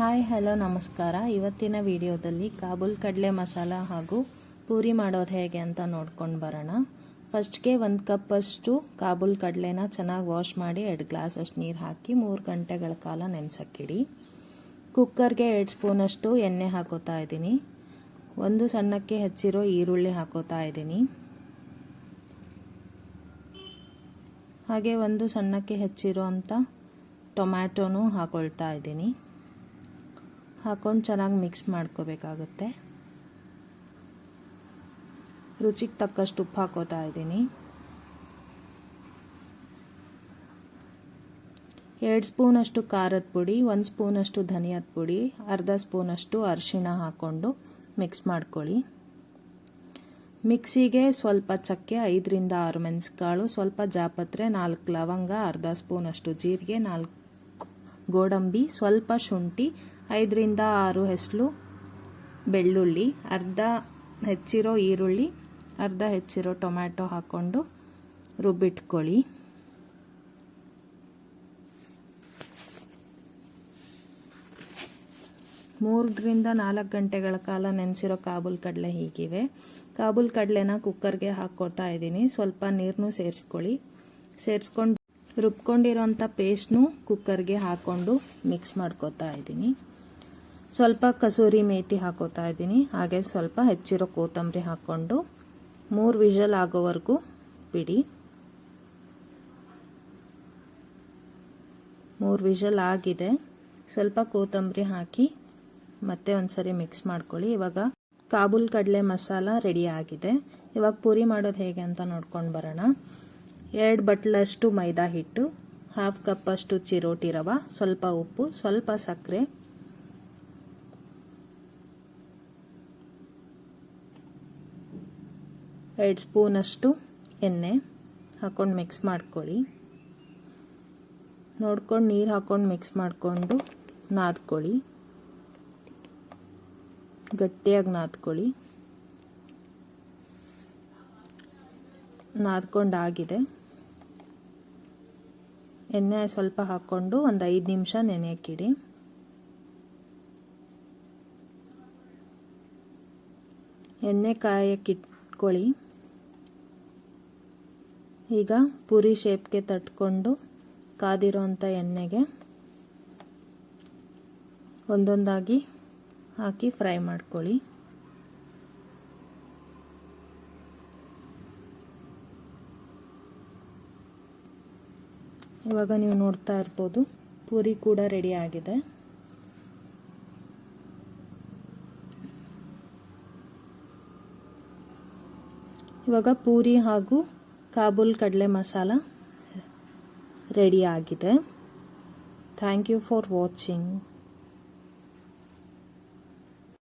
Hi, hello, ನಮಸ್ಕಾರ. ಇವತ್ತಿನ ವಿಡಿಯೋದಲ್ಲಿ ಕಾಬೂಲ್ ಕಡಲೆ ಮಸಾಲ ಹಾಗೂ ಪೂರಿ ಮಾಡೋದು ಹೇಗೆ ಅಂತ ನೋಡ್ಕೊಂಡು ಬರೋಣ. ಫಸ್ಟ್ಗೆ ಒಂದು ಕಪ್ಪಷ್ಟು ಕಾಬೂಲ್ ಕಡಲೆನ ಚೆನ್ನಾಗಿ ವಾಶ್ ಮಾಡಿ ಎರಡು ಗ್ಲಾಸಷ್ಟು ನೀರು ಹಾಕಿ ಮೂರು ಗಂಟೆಗಳ ಕಾಲ ನೆನೆಸಕ್ಕಿಡಿ. ಕುಕ್ಕರ್ಗೆ ಎರಡು ಸ್ಪೂನಷ್ಟು ಎಣ್ಣೆ ಹಾಕೋತಾ ಇದ್ದೀನಿ. ಒಂದು ಸಣ್ಣಕ್ಕೆ ಹೆಚ್ಚಿರೋ ಈರುಳ್ಳಿ ಹಾಕೋತಾ ಇದ್ದೀನಿ. ಹಾಗೆ ಒಂದು ಸಣ್ಣಕ್ಕೆ ಹೆಚ್ಚಿರೋ ಅಂತ ಟೊಮ್ಯಾಟೊನೂ ಹಾಕೊಳ್ತಾ ಇದ್ದೀನಿ. ಹಾಕೊಂಡು ಚೆನ್ನಾಗಿ ಮಿಕ್ಸ್ ಮಾಡ್ಕೋಬೇಕಾಗುತ್ತೆ. ರುಚಿಗೆ ತಕ್ಕಷ್ಟು ಉಪ್ಪು ಹಾಕೋತಾ ಇದ್ದೀನಿ. ಎರಡು ಸ್ಪೂನಷ್ಟು ಖಾರದ ಪುಡಿ, ಒಂದು ಸ್ಪೂನಷ್ಟು ಧನಿಯಾದ ಪುಡಿ, ಅರ್ಧ ಸ್ಪೂನಷ್ಟು ಅರಿಶಿಣ ಹಾಕ್ಕೊಂಡು ಮಿಕ್ಸ್ ಮಾಡ್ಕೊಳ್ಳಿ. ಮಿಕ್ಸಿಗೆ ಸ್ವಲ್ಪ ಚಕ್ಕೆ, ಐದರಿಂದ ಆರು ಮೆಣಸುಕಾಳು, ಸ್ವಲ್ಪ ಜಾಪತ್ರೆ, ನಾಲ್ಕು ಲವಂಗ, ಅರ್ಧ ಸ್ಪೂನಷ್ಟು ಜೀರಿಗೆ, ನಾಲ್ಕು ಗೋಡಂಬಿ, ಸ್ವಲ್ಪ ಶುಂಠಿ ಐದರಿಂದ ಆರು ಹೆಸಲು ಬೆಳ್ಳುಳ್ಳಿ, ಅರ್ಧ ಹೆಚ್ಚಿರೋ ಈರುಳ್ಳಿ, ಅರ್ಧ ಹೆಚ್ಚಿರೋ ಟೊಮ್ಯಾಟೊ ಹಾಕ್ಕೊಂಡು ರುಬ್ಬಿಟ್ಕೊಳ್ಳಿ. ಮೂರರಿಂದ ನಾಲ್ಕು ಗಂಟೆಗಳ ಕಾಲ ನೆನೆಸಿರೋ ಕಾಬೂಲ್ ಕಡಲೆ ಹೀಗಿವೆ. ಕಾಬೂಲ್ ಕಡಲೆನ ಕುಕ್ಕರ್ಗೆ ಹಾಕ್ಕೊಳ್ತಾ ಇದ್ದೀನಿ. ಸ್ವಲ್ಪ ನೀರನ್ನು ಸೇರಿಸ್ಕೊಳ್ಳಿ. ಸೇರಿಸ್ಕೊಂಡು ರುಬ್ಕೊಂಡಿರೋಂಥ ಪೇಸ್ಟ್ನು ಕುಕ್ಕರ್ಗೆ ಹಾಕ್ಕೊಂಡು ಮಿಕ್ಸ್ ಮಾಡ್ಕೋತಾ ಇದ್ದೀನಿ. ಸ್ವಲ್ಪ ಕಸೂರಿ ಮೇತಿ ಹಾಕೋತಾ ಇದ್ದೀನಿ. ಹಾಗೆ ಸ್ವಲ್ಪ ಹೆಚ್ಚಿರೋ ಕೊತ್ತಂಬರಿ ಹಾಕ್ಕೊಂಡು ಮೂರು ವಿಷಲ್ ಆಗೋವರೆಗೂ ಬಿಡಿ. ಮೂರು ವಿಷಲ್ ಆಗಿದೆ. ಸ್ವಲ್ಪ ಕೊತ್ತಂಬರಿ ಹಾಕಿ ಮತ್ತೆ ಒಂದ್ಸರಿ ಮಿಕ್ಸ್ ಮಾಡ್ಕೊಳ್ಳಿ. ಇವಾಗ ಕಾಬೂಲ್ ಕಡಲೆ ಮಸಾಲ ರೆಡಿ ಆಗಿದೆ. ಇವಾಗ ಪೂರಿ ಮಾಡೋದು ಹೇಗೆ ಅಂತ ನೋಡ್ಕೊಂಡು ಬರೋಣ. ಎರಡು ಬಟ್ಲಷ್ಟು ಮೈದಾ ಹಿಟ್ಟು ಹಾಫ್ ಕಪ್ಪಷ್ಟು ಚಿರೋಟಿ ರವೆ, ಸ್ವಲ್ಪ ಉಪ್ಪು, ಸ್ವಲ್ಪ ಸಕ್ಕರೆ ಎರಡು ಸ್ಪೂನಷ್ಟು ಎಣ್ಣೆ ಹಾಕ್ಕೊಂಡು ಮಿಕ್ಸ್ ಮಾಡ್ಕೊಳ್ಳಿ. ನೋಡ್ಕೊಂಡು ನೀರು ಹಾಕ್ಕೊಂಡು ಮಿಕ್ಸ್ ಮಾಡಿಕೊಂಡು ನಾದ್ಕೊಳ್ಳಿ. ಗಟ್ಟಿಯಾಗಿ ನಾದ್ಕೊಳ್ಳಿ. ನಾದ್ಕೊಂಡಾಗಿದೆ. ಎಣ್ಣೆ ಸ್ವಲ್ಪ ಹಾಕ್ಕೊಂಡು ಒಂದು ಐದು ನಿಮಿಷ ನೆನೆಯಕ್ಕಿಡಿ. ಎಣ್ಣೆ ಕಾಯಕ್ಕಿಟ್ಕೊಳ್ಳಿ ಈಗ ಪೂರಿ ಶೇಪ್ಗೆ ತಟ್ಕೊಂಡು ಕಾದಿರೋಂಥ ಎಣ್ಣೆಗೆ ಒಂದೊಂದಾಗಿ ಹಾಕಿ ಫ್ರೈ ಮಾಡ್ಕೊಳ್ಳಿ. ಇವಾಗ ನೀವು ನೋಡ್ತಾ ಇರ್ಬೋದು ಪೂರಿ ಕೂಡ ರೆಡಿ ಆಗಿದೆ. ಇವಾಗ ಪೂರಿ ಹಾಗೂ ಕಾಬೂಲ್ ಕಡಲೆ ಮಸಾಲ ರೆಡಿ ಆಗಿದೆ. Thank you for watching